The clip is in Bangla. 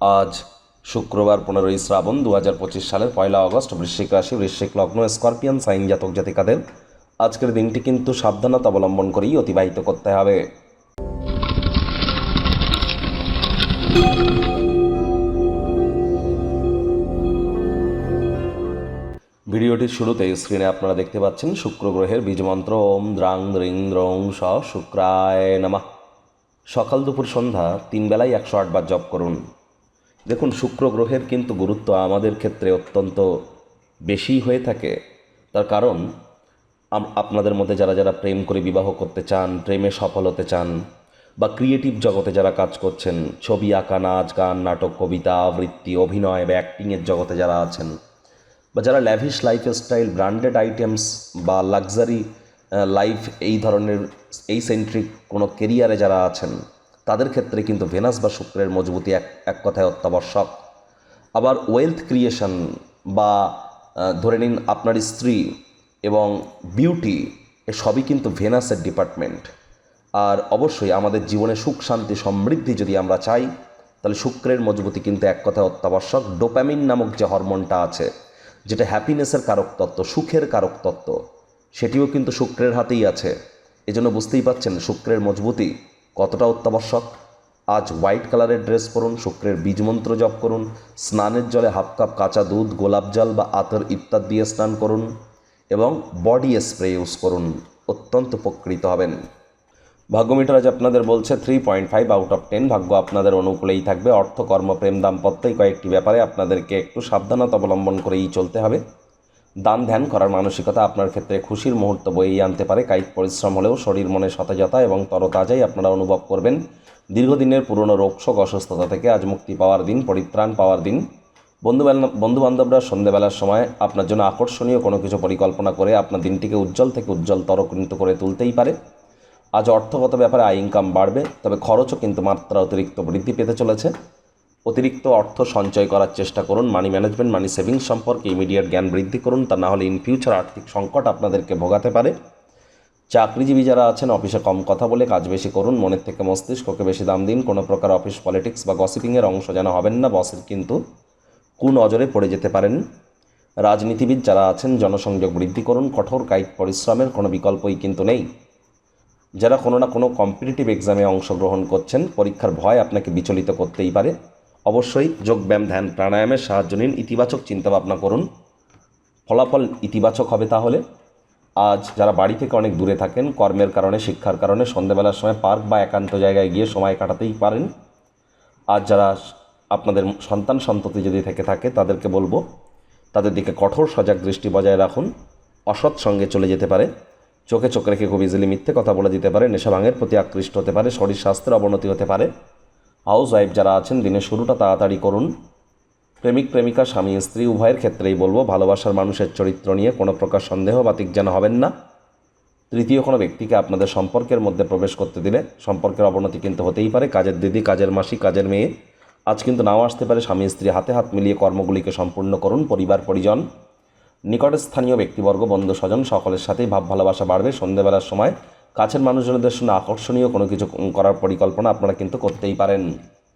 আজ শুক্রবার পনেরোই শ্রাবণ দু হাজার পঁচিশ সালের পয়লা আগস্ট বৃশ্চিক রাশি, বৃশ্চিক লগ্ন, স্করপিয়ান, সাইন জাতক জাতিকাদের। আজকের দিনটি কিন্তু সাবধানতা অবলম্বন করেই অতিবাহিত করতে হবে। ভিডিওটির শুরুতে স্ক্রিনে আপনারা দেখতে পাচ্ছেন শুক্র গ্রহের বীজমন্ত্র ওম দ্রাং দ্রিং দ্রং স শুক্রায় নমঃ। সকাল দুপুর সন্ধ্যা তিন বেলায় একশো আটবার জপ করুন। দেখুন, শুক্র গ্রহের কিন্তু গুরুত্ব আমাদের ক্ষেত্রে অত্যন্ত বেশি হয়ে থাকে। তার কারণ আপনাদের মধ্যে যারা যারা প্রেম করে বিবাহ করতে চান, প্রেমে সফল হতে চান, বা ক্রিয়েটিভ জগতে যারা কাজ করছেন, ছবি আঁকা, নাচ, গান, নাটক, কবিতা, আবৃত্তি, অভিনয়, বা অ্যাক্টিংয়ের জগতে যারা আছেন, বা যারা ল্যাভিশ লাইফস্টাইল ব্র্যান্ডেড আইটেমস বা লাক্সারি লাইফ এই ধরনের, এই সেন্ট্রিক কোনো কেরিয়ারে যারা আছেন তাদের ক্ষেত্রে কিন্তু ভেনাস বা শুক্রের মজবুতি এক এক কথায় অত্যাবশ্যক। আবার ওয়েলথ ক্রিয়েশন বা ধরে নিন আপনার স্ত্রী এবং বিউটি সবই কিন্তু ভেনাসের ডিপার্টমেন্ট আর অবশ্যই আমাদের জীবনে সুখ, শান্তি, সমৃদ্ধি যদি আমরা চাই, তাহলে শুক্রের মজবুতি কিন্তু এক কথায় অত্যাবশ্যক। ডোপ্যামিন নামক যে হরমোনটা আছে, যেটা হ্যাপিনেসের কারক তত্ত্ব, সুখের কারক তত্ত্ব, সেটিও কিন্তু শুক্রের হাতেই আছে। এজন্য বুঝতেই পাচ্ছেন শুক্রের মজবুতি কতটা অত্যাবশ্যক? আজ হোয়াইট কালারের ড্রেস পরুন, শুক্রের বীজমন্ত্র জপ করুন, স্নানের জলে হাফ কাপ কাঁচা দুধ, গোলাপ জল বা আতর ইত্যাদি দিয়ে স্নান করুন এবং বডি স্প্রে ইউজ করুন। অত্যন্ত উপকৃত হবেন। ভাগ্যমিটার আজ আপনাদের বলছে three point five out of ten ভাগ্য আপনাদের অনুকূলেই থাকবে। অর্থ কর্ম প্রেম দাম্পত্য এই কয়েকটি ব্যাপারে আপনাদেরকে একটু সাবধানতা অবলম্বন করেই চলতে হবে। দান ধ্যান করার মানসিকতা আপনার ক্ষেত্রে খুশির মুহূর্ত বয়েই আনতে পারে। কায়িক পরিশ্রম হলেও শরীর মনে সতেজতা এবং তরতাজাই আপনারা অনুভব করবেন। দীর্ঘদিনের পুরনো রোগশোক অসুস্থতা থেকে আজ মুক্তি পাওয়ার দিন, পরিত্রাণ পাওয়ার দিন। বন্ধু বন্ধু বান্ধবরা সন্ধ্যেবেলার সময় আপনার জন্য আকর্ষণীয় কোনো কিছু পরিকল্পনা করে আপনার দিনটিকে উজ্জ্বল থেকে উজ্জ্বলতর কিন্তু করে তুলতেই পারে। আজ অর্থগত ব্যাপারে আয় ইনকাম বাড়বে, তবে খরচও কিন্তু মাত্রা অতিরিক্ত বৃদ্ধি পেতে চলেছে। অতিরিক্ত অর্থ সঞ্চয় করার চেষ্টা করুন। মানি ম্যানেজমেন্ট মানি সেভিংস সম্পর্কে ইমিডিয়েট জ্ঞান বৃদ্ধি করুন। তা না হলে ইন ফিউচার আর্থিক সংকট আপনাদেরকে ভোগাতে পারে। চাকরিজীবী যারা আছেন, অফিসে কম কথা বলে কাজ বেশি করুন। মনের থেকে মস্তিষ্ককে বেশি দাম দিন। কোনো প্রকার অফিস পলিটিক্স বা গসিপিংয়ের অংশ যেন হবেন না। বসের কিন্তু কুনজরে পড়ে যেতে পারেন। রাজনীতিবিদ যারা আছেন, জনসংযোগ বৃদ্ধি করুন। কঠোর কায়িক পরিশ্রমের কোনো বিকল্পই কিন্তু নেই। যারা কোনো না কোনো কম্পিটিটিভ এক্সামে অংশগ্রহণ করছেন, পরীক্ষার ভয় আপনাকে বিচলিত করতেই পারে। অবশ্যই যোগব্যায়াম, ধ্যান প্রাণায়ামের সাহায্য নিন। ইতিবাচক চিন্তাভাবনা করুন। ফলাফল ইতিবাচক হবে তাহলে। আজ যারা বাড়ি থেকে অনেক দূরে থাকেন, কর্মের কারণে, শিক্ষার কারণে সন্ধ্যেবেলার সময় পার্ক বা একান্ত জায়গায় গিয়ে সময় কাটাতেই পারেন। আজ যারা আপনাদের সন্তান সন্ততি যদি থেকে থাকে, তাদেরকে বলব, তাদের দিকে কঠোর সজাগ দৃষ্টি বজায় রাখুন। অসৎ সঙ্গে চলে যেতে পারে। চোখে চোখ রেখে খুব ইজিলি মিথ্যে কথা বলে দিতে পারে। নেশা ভাঙের প্রতি আকৃষ্ট হতে পারে। শরীর স্বাস্থ্যের অবনতি হতে পারে। হাউস ওয়াইফ যারা আছেন, দিনের শুরুটা তাড়াতাড়ি করুন। প্রেমিক, প্রেমিকা, স্বামী, স্ত্রী, উভয়ের ক্ষেত্রেই বলব, ভালোবাসার মানুষের চরিত্র নিয়ে কোনো প্রকার সন্দেহ বাতিক যেন হবেন না। তৃতীয় কোনো ব্যক্তিকে আপনাদের সম্পর্কের মধ্যে প্রবেশ করতে দিলে সম্পর্কের অবনতি কিন্তু হতেই পারে। কাজের দিদি, কাজের মাসি, কাজের মেয়ে, আজ কিন্তু নাও আসতে পারে, স্বামী, স্ত্রী হাতে হাত মিলিয়ে কর্মগুলিকে সম্পূর্ণ করুন, পরিবার, পরিজন। নিকটস্থানীয় ব্যক্তিবর্গ বন্ধু স্বজন সকলের সাথেই ভাব ভালোবাসা বাড়বে। সন্ধ্যেবেলার সময় কাছের মানুষজনদের সঙ্গে আকর্ষণীয় কোনো কিছু করার পরিকল্পনা আপনারা কিন্তু করতেই পারেন।